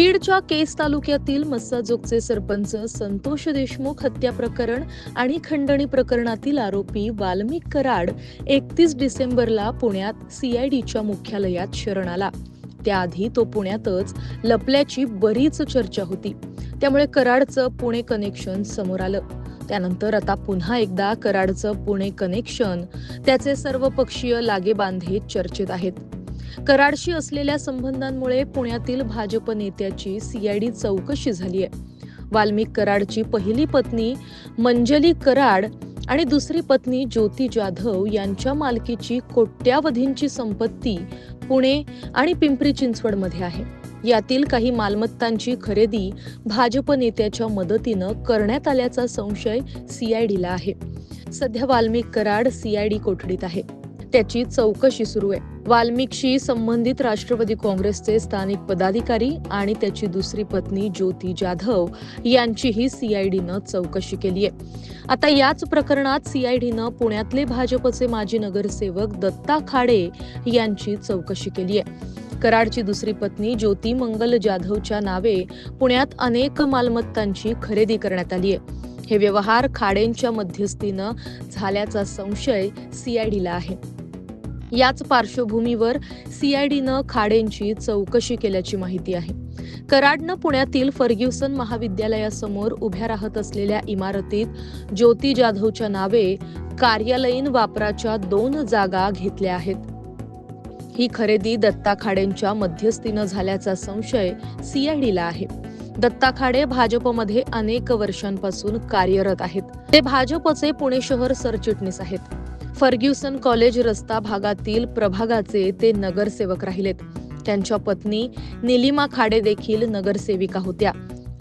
बीडच्या केस तालुक्यातील मस्साजोगचे सरपंच संतोष देशमुख हत्या प्रकरण आणि खंडणी प्रकरणातील आरोपी वाल्मिक कराड एकतीस डिसेंबरला पुण्यात सीआयडीच्या मुख्यालयात शरण आला. त्याआधी तो पुण्यातच लपल्याची बरीच चर्चा होती. त्यामुळे कराडचं पुणे कनेक्शन समोर आलं. त्यानंतर आता पुन्हा एकदा कराडचं पुणे कनेक्शन त्याचे सर्वपक्षीय लागेबांधे चर्चेत आहेत. कराडशी असलेल्या संबंधांमुळे पुण्यातील भाजप नेत्याची सीआयडी चौकशी झाली आहे वाल्मिक कराडची पहिली पत्नी मंजली कराड आणि दुसरी पत्नी ज्योती जाधव यांच्या मालकीची कोट्यावधींची संपत्ती पुणे आणि पिंपरी चिंचवडमध्ये आहे. यातील काही मालमत्तांची खरेदी भाजप नेत्याच्या मदतीनं करण्यात आल्याचा संशय सीआयडीला आहे. सध्या वाल्मिक कराड सीआयडी कोठडीत आहे. त्याची चौकशी सुरू आहे. वाल्मिकशी संबंधित राष्ट्रवादी काँग्रेसचे स्थानिक पदाधिकारी आणि त्याची दुसरी पत्नी ज्योती जाधव यांचीही सीआयडीनं चौकशी केली आहे. आता याच प्रकरणात सीआयडीनं पुण्यातले भाजपचे माजी नगरसेवक दत्ता खाडे यांची चौकशी केली आहे. कराडची दुसरी पत्नी ज्योती मंगल जाधवच्या नावे पुण्यात अनेक मालमत्तांची खरेदी करण्यात आली आहे. हे व्यवहार खाडेंच्या मध्यस्थीनं झाल्याचा संशय सीआयडीला आहे. याच पार्श्वभूमीवर सीआयडीनं खाडेंची चौकशी केल्याची माहिती आहे. कराडनं पुण्यातील फर्ग्युसन महाविद्यालयासमोर उभ्या राहत असलेल्या इमारतीत ज्योती जाधवच्या नावे कार्यालयीन वापराच्या दोन जागा घेतल्या आहेत. ही खरेदी दत्ता खाडेंच्या मध्यस्थीनं झाल्याचा संशय सीआयडीला आहे. दत्ता खाडे भाजपमध्ये अनेक वर्षांपासून कार्यरत आहेत. ते भाजपचे पुणे शहर सरचिटणीस आहेत. फर्ग्युसन कॉलेज रस्ता भागातील प्रभागाचे ते नगरसेवक राहिलेत. त्यांच्या पत्नी निलिमा खाडे देखील नगरसेविका होत्या.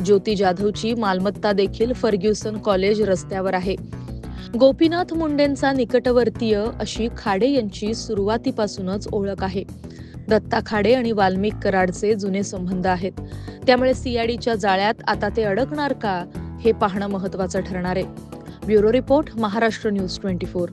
ज्योती जाधवची मालमत्ता देखील फर्ग्युसन कॉलेज रस्त्यावर आहे. गोपीनाथ मुंडेंचा निकटवर्तीय अशी खाडे यांची सुरुवातीपासूनच ओळख आहे. दत्ता खाडे आणि वाल्मिक कराडचे जुने संबंध आहेत. त्यामुळे सीआयडीच्या जाळ्यात आता ते अडकणार का हे पाहणं महत्वाचं ठरणार आहे. Bureau report Maharashtra news twenty four.